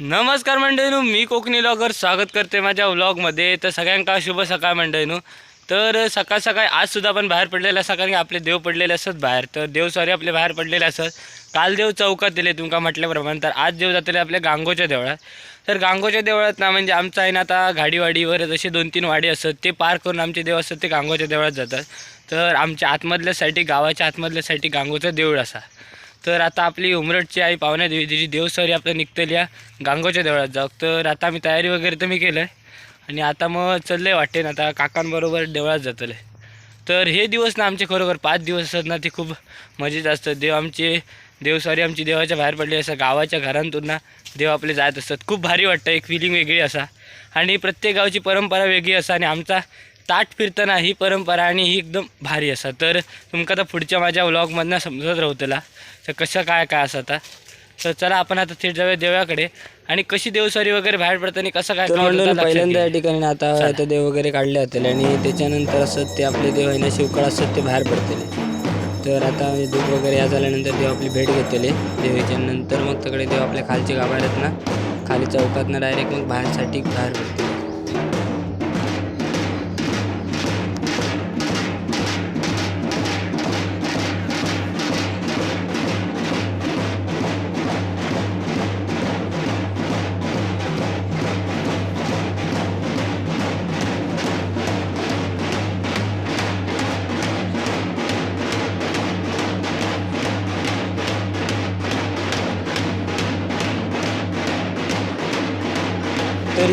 नमस्कार मंडळीनू मी कोकणी लॉगर स्वागत करते माझ्या व्लॉगमध्ये. तर सगळ्यांका शुभ सकाळ मंडळीनू. तर सकाळ सकाळी आजसुद्धा आपण बाहेर पडलेले असा कारण की आपले देव पडलेले असत बाहेर. तर देव सॉरी आपले बाहेर पडलेले असत. काल देव चौकात दिले तुमका म्हटल्याप्रमाणे तर आज देव जातले आपल्या गांगोच्या देवळात. तर गांगोच्या देवळात ना म्हणजे आमचं आहे ना आता गाडीवाडीवर जसे दोन तीन वाडी असतात ते पार करून आमचे देव असतात ते गांगोच्या देवळात जातात. तर आमच्या आतमधल्यासाठी गावाच्या आतमधल्यासाठी गांगोचं देऊळ असा. तर आता आपली उमरटची आई पाहुण्या देवी तिची देवसरी आपलं निघतली या गांगोच्या देवळात जाऊ. तर आता आम्ही तयारी वगैरे तर मी केलं आहे आणि आता मग चाललं आहे वाटेन आता काकांबरोबर देवळात जातलं तर हे दिवस ना आमचे खरोखर पाच दिवस असतात ना ते खूप मजेत असतात. देव आमचे देवसरी आमची देवाच्या बाहेर पडली असं गावाच्या घरांतून ना देव आपले जात असतात. खूप भारी वाटतं एक फिलिंग वेगळी असा. आणि प्रत्येक गावची परंपरा वेगळी असा आणि आमचा ताट फिरताना ही परंपरा आणि ही एकदम भारी असा. तर तुमका आता पुढच्या माझ्या व्लॉगमधनं समजत राहतला तर कसं काय काय असं आता? तर चला आपण आता थेट जाऊया देवाकडे आणि कशी देवसरी वगैरे बाहेर पडताना कसं काय तर लक्षात पहिल्यांदा. या ठिकाणी ना आता चला. ते देव वगैरे काढले होते आणि त्याच्यानंतर असं ते आपले देव आहे ना शिवकाळ असतात ते बाहेर पडतले. तर आता दूध वगैरे या झाल्यानंतर देव आपली भेट घेतले. देवीच्या नंतर मग तिकडे देव आपल्या खालचे गाभार आहेत ना खाली चौकात ना डायरेक्ट मग बाहेरसाठी बाहेर पडते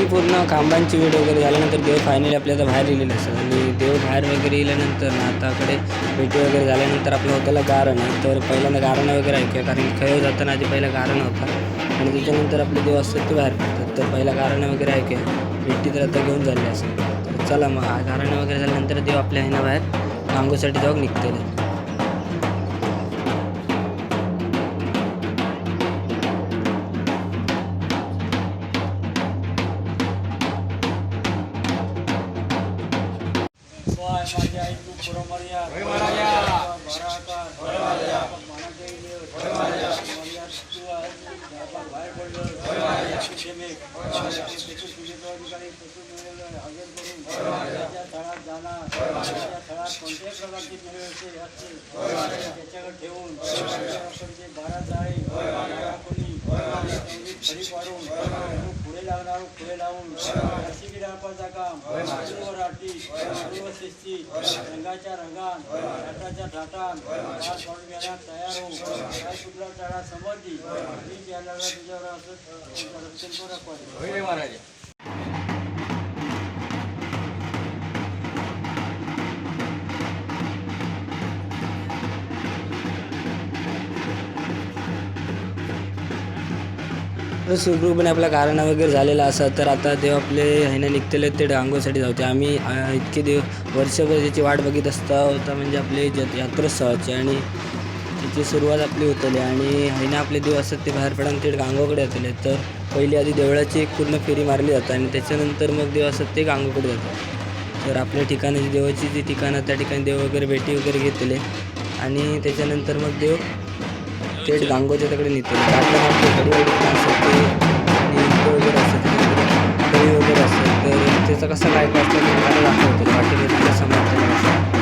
पूर्ण खांबांची वेळ वगैरे झाल्यानंतर देव फायनली आपल्याला बाहेर येलेले असतात. आणि देव बाहेर वगैरे येल्यानंतर ना आताकडे भेटी वगैरे झाल्यानंतर आपलं होत्याला गारण आहे. तर पहिल्यांदा गारणं वगैरे ऐकूया कारण खेळ खय जाताना आधी पहिला गारण होता. आणि त्याच्यानंतर आपले देव असतात ते बाहेर पडतात. तर पहिला गारणं वगैरे ऐकूया. भेटी तर आता घेऊन झाले असं तर चला मग गारणं वगैरे झाल्यानंतर देव आपल्या ह्यांना बाहेर मांगोसाठी जाऊन निघतेले त्याच्याकडे ठेवून त्याच्याकडचे बारा जाळी खरी पाडून लागणार पुढे लावून रशी गिरापाचा काम सर्व राठी सर्व शिस्ती रंगाच्या रंगात टाटाच्या टाटात हात पाडून घेण्यात तयार हो काय कुठला टाळा समजली मी ज्याला तुझ्यावर असं रक्षण करू सुखरूपणे आपला कारण वगैरे झालेला असा तर आता तेव्हा आपले ह्याने निघतेले ते डांगोसाठी जाऊ आम्ही इतके देव वर्षभर त्याची वाट बघित असता होता म्हणजे आपले जत यात्रोत्सवाची आणि त्याची सुरुवात आपली होतली आणि ह्याने आपले देव असतात ते बाहेर पडून ते गांगोकडे येतले तर पहिली आधी देवळाची एक पूर्ण फेरी मारली जातात आणि त्याच्यानंतर मग देव असतात ते गांगोकडे जातात. तर आपल्या ठिकाणी देवाची जी ठिकाणं त्या ठिकाणी देव वगैरे भेटी वगैरे घेतले आणि त्याच्यानंतर मग देव थेट गांगोच्या तिकडे काढलं आपले घडी वगैरे असतात ते आणि वगैरे असतात त्याच्याकडे वगैरे असतात तर त्याचं कसं काय करतो असतं मला वाटेल समजतो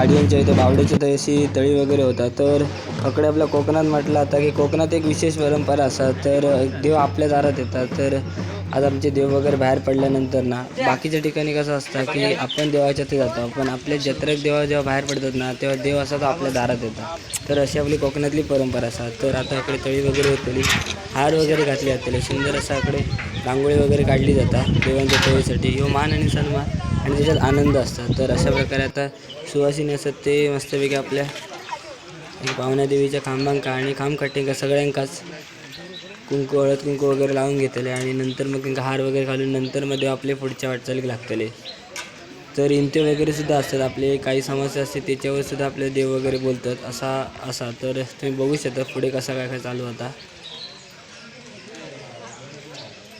तळी इथं बावड्याची तळी अशी तळी वगैरे होता. तर अकडे आपल्या कोकणात म्हटलं आता की कोकणात एक विशेष परंपरा असा तर देव आपल्या दारात येतात. तर आज आमचे देव वगैरे बाहेर पडल्यानंतर ना बाकीच्या ठिकाणी कसं असतं की आपण देवाच्या ते जातो पण आपल्या जत्रेत देवा जेव्हा बाहेर पडतात ना तेव्हा देव असा तो आपल्या दारात येतात. तर अशी आपली कोकणातली परंपरा असा. तर आता इकडे तळी वगैरे होतली हार वगैरे घातली जातली. सुंदर असं इकडे रांगोळी वगैरे काढली जातात देवांच्या तळीसाठी. ह्यो मान आणि सन्मान. आणि त्याच्यात आनंद असतात. तर अशा प्रकारे आता सुवासिनी असतात ते मस्तपैकी आपल्या पावण्या देवीच्या खांबांका आणि खांब कटिंगा सगळ्यांकाच कुंकू हळद कुंकू वगैरे लावून घेतले आणि नंतर मग त्यांना हार वगैरे घालून नंतर मध्ये आपले पुढच्या वाटचालीक लागतले. तर इंते वगैरे सुद्धा असतात. आपले काही समस्या असते त्याच्यावर सुद्धा आपले देव वगैरे बोलतात. असा असा. तर तुम्ही बघू शकता पुढे कसा काय काय चालू होता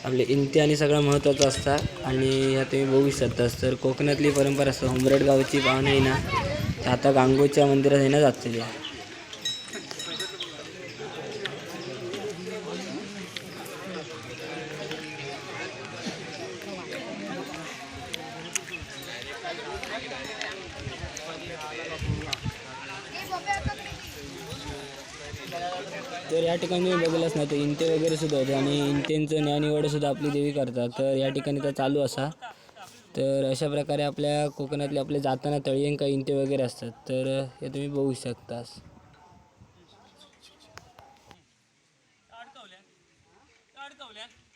आपले इंते आणि सगळं महत्त्वाचं असतात आणि ह्या तुम्ही बघू शकतास तर कोकणातली परंपरा असतात उमरड गावची पाहुणे आहे ना आता गांगोच्या मंदिरात येणं जातली. आहे या ठिकाणी तुम्ही बघलाच ना तर इंटे वगैरे सुद्धा होते आणि इंटेंचं ज्ञानिवड सुद्धा आपली देवी करतात. तर या ठिकाणी तर चालू असा. तर अशा प्रकारे आपल्या कोकणातले आपले जाताना तळीयंका इंटे वगैरे असतात. तर हे तुम्ही बघू शकतास. आपल्या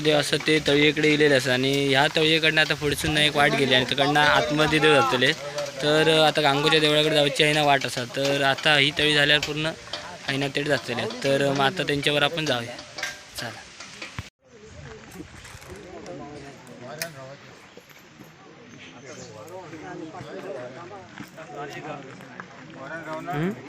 देव असं ते तळीकडे इलेले असं आणि ह्या तळीकडनं आता पुढसून एक वाट गेली आणि तिकडनं आतमध्ये देव जातले तर आता गांगोच्या देवळाकडे जायची आहे ना वाट असा. तर आता ही तळी झाल्यावर पूर्ण आहे तेट जातले. तर मग आता त्यांच्यावर आपण जाऊया. चला. हम्म?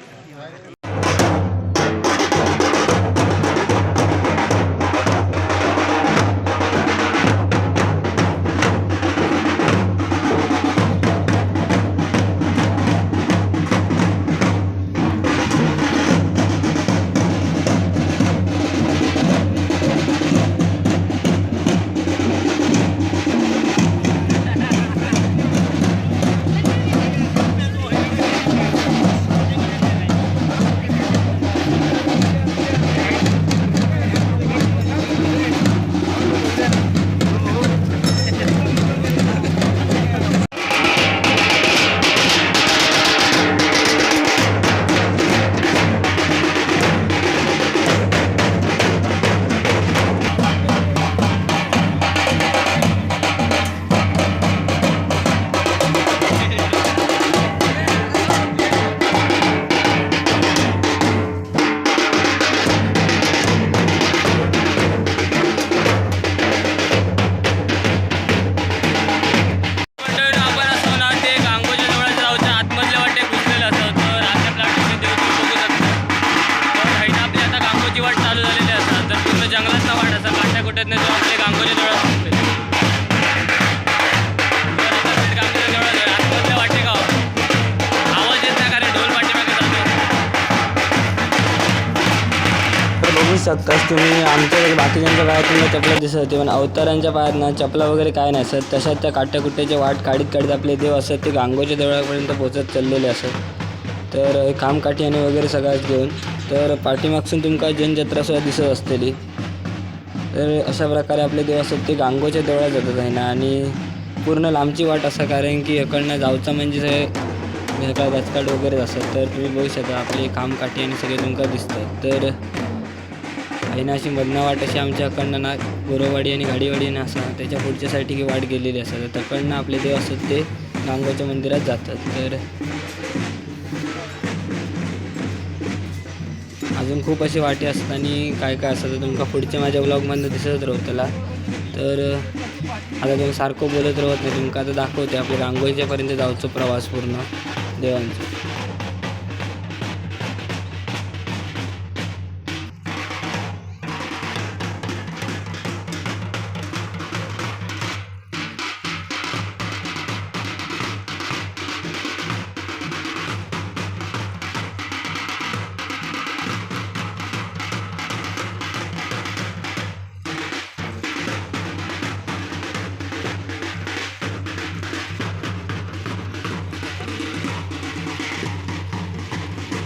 शकतास तुम्ही आमच्या बाकीच्यांच्या पायात तुम्हाला चपला दिसत होते पण अवतारांच्या पायात ना चपला वगैरे काय नसत तशात त्या काट्याकुट्याची वाट काढीत काढीत आपले देव असत ते गांगोच्या देवळापर्यंत पोचत चाललेले असत तर हे खामकाठी आणि वगैरे सगळ्याच घेऊन तर पाठीमागसून तुमका जनजत्रा सुद्धा दिसत असलेली तर अशा प्रकारे आपले देव असतात ते गांगोच्या देवळात जातात आहे ना आणि पूर्ण लांबची वाट असा कारण की इकडनं जावचा म्हणजे सगळे गचकाट वगैरे असतात. तर तुम्ही बघू शकता आपले कामकाठी आणि सगळे तुमका दिसतात. तर आहे अशी मधनं वाट अशी आमच्याकडनं ना गोरवाडी आणि गाडीवाडीनं असा त्याच्या पुढच्या साईडची वाट गेलेली असतात तर तकडनं आपले देव असतात ते गांगोच्या मंदिरात जातात. तर अजून खूप अशी वाटे असतात आणि काय काय असतात तुमका पुढच्या माझ्या ब्लॉगमधनं दिसत राहतला तर आता तुम्ही सारखं बोलत राहत नाही. तुमका आता दाखवते. आपल्या रांगोळीच्यापर्यंत जाऊचो प्रवास पूर्ण. देवांचा.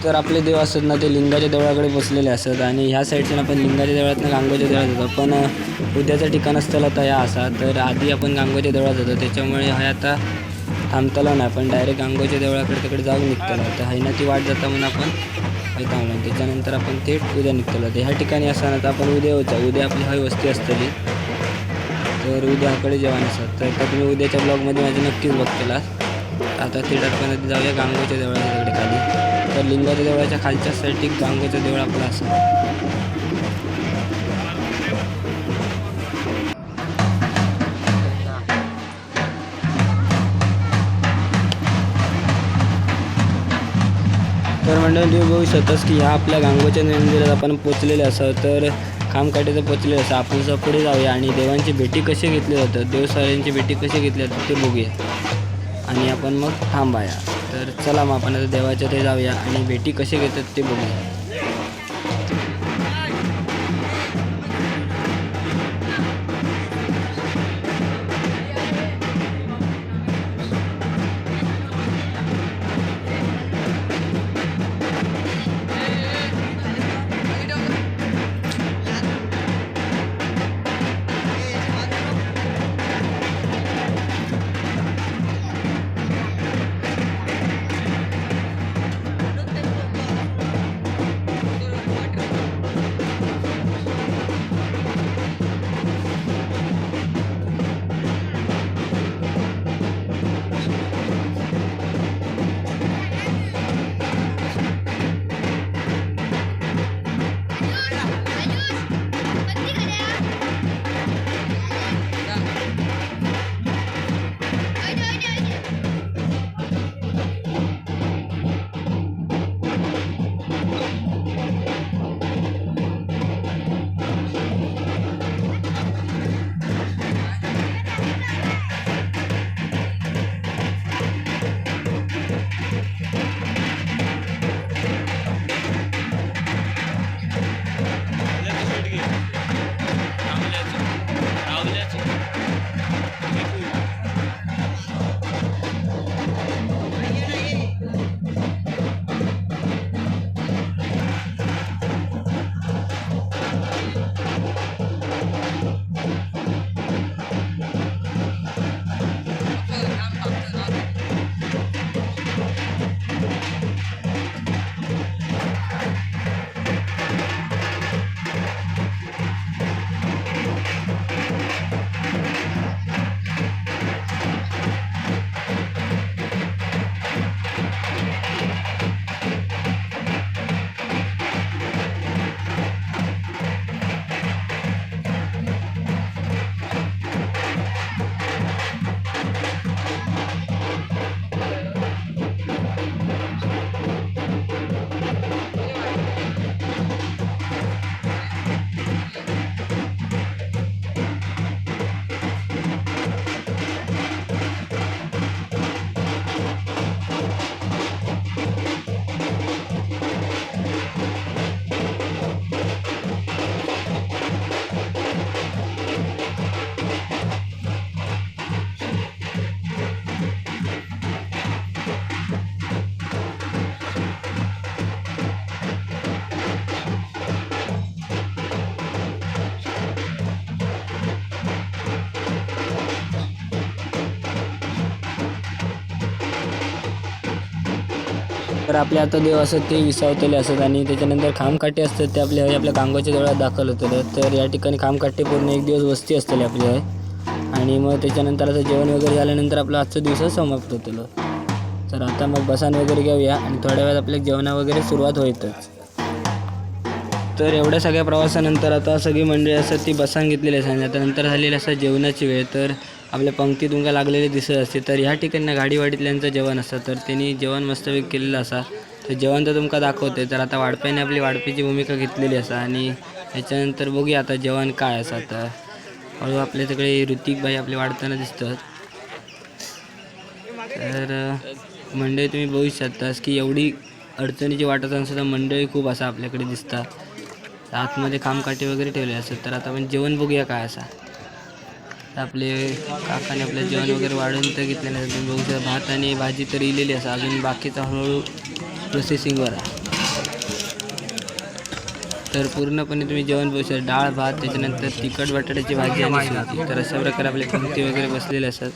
तर आपले देव असतात ना ते लिंगाच्या देवळाकडे बसलेले असतात आणि ह्या साईडच्यानं आपण लिंगाच्या देवळातनं गांगोच्या देवळात जातो. पण उद्याचं ठिकाण आता ह्या असा तर आधी आपण गांगोच्या देवळात जातो. त्याच्यामुळे हा आता थांबताला नाही पण डायरेक्ट गांगोच्या देवळाकडे तिकडे जाऊन निघताला. तर हायना ती वाट जाता म्हणून आपण हे थांबलो त्याच्यानंतर आपण थेट उद्या निघतालो. तर ह्या ठिकाणी असताना तर आपण उद्या होता. उद्या आपली हवी वस्ती असतली. तर उद्याकडे जेवण असतात. तर आता तुम्ही उद्याच्या ब्लॉगमध्ये माझी नक्कीच बघतेला आता थेट आपण जाऊया गांगोच्या देवळाच्या तिकडे खाली. तर लिंगाच्या देवळाच्या खालच्या साईडची गांगोचं देवळ आपलं असं. तर मंडळ तुम्ही बघू शकतास की ह्या आपल्या गांगोच्या मंदिरात आपण पोचलेले असं. तर खामकाठीचं पोचलेलं असं. आपण जर पुढे जाऊया आणि देवांची भेटी कशी घेतली जातात देवसाऱ्यांची भेटी कशी घेतली जातात ते बघूया. आणि आपण मग थांबाया. तर चला मग आपण आता देवाच्या ते जाऊया आणि भेटी कशी घेतात ते बघूया. तर आपले आता देव असत ते विसावतेले असतात आणि त्याच्यानंतर खामकाठी असतात ते आपल्या आपल्या गांगोच्या जवळ दाखल होतं तर या ठिकाणी खामकाटे पूर्ण एक दिवस वस्ती असतेली आपल्या आणि मग त्याच्यानंतर आता जेवण वगैरे झाल्यानंतर आपलं आजचं दिवस समाप्त होतं तर आता मग बसान वगैरे घेऊया आणि थोड्या वेळात आपल्या जेवणा वगैरे सुरुवात होईतच. तर एवढ्या सगळ्या प्रवासानंतर आता सगळी मंडळी असतात ती बसान घेतलेली असतात आणि आता नंतर झालेली असतात जेवणाची वेळ. तर आपल्या पंक्ती तुमका लागलेली दिसत असते. तर ह्या ठिकाणी गाडीवाडीतल्यांचं जेवण असतं. तर त्यांनी जेवण मस्तपैकी केलेलं असा. तर जेवण तर तुमका दाखवते. तर आता वाडप्याने आपली वाडपीची भूमिका घेतलेली असा. आणि ह्याच्यानंतर बघूया आता जेवण काय असं. तर हळू आपल्या सगळे ऋतिक भाई आपले वाढताना दिसतात. तर मंडळी तुम्ही बघू शकतास की एवढी अडचणीची वाटत सुद्धा मंडळी खूप असा आपल्याकडे दिसतात. आतमध्ये खामकाठी वगैरे ठेवले असतात तर आता आपण जेवण बघूया काय असा. आपले काकाने आपलं जेवण वगैरे वाढून तर घेतलेलं आहे तुम्ही बघू शकता भात आणि भाजी तर इलेली असा अजून बाकीचा हळूहळू प्रोसेसिंगवर आहे. तर पूर्णपणे तुम्ही जेवण बघू शकता. डाळ भात त्याच्यानंतर तिखट बटाट्याची भाजी आणि सुरती तर अशा प्रकारे आपले पंक्ती वगैरे बसलेले असतात.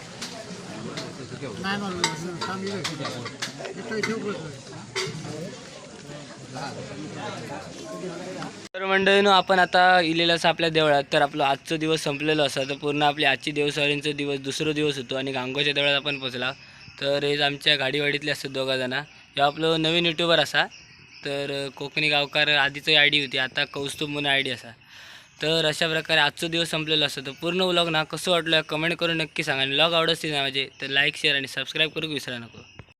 तर मंडळीनं आपण आता इलेलं असं आपल्या देवळात तर आपलं आजचा दिवस संपलेलं असा तर पूर्ण आपली आजची देवसवारींचा दिवस दुसरा दिवस होतो आणि गांगोच्या देवळात आपण पोचला तर हेच आमच्या गाडीवाडीतले असतात दोघा जणं. हे आपलं नवीन युट्यूबर असा तर कोकणी गावकार आधीचं आय डी होती आता कौस्तुभ म्हणून आय डी असा. तर अशा प्रकारे आजचा दिवस संपलेला असतो तर पूर्ण व्लॉग ना कसं वाटलं कमेंट करून नक्की सांगा आणि व्लॉग आवडत नाही ना माझे तर लाईक शेअर आणि सबस्क्राईब करू विसरा नको.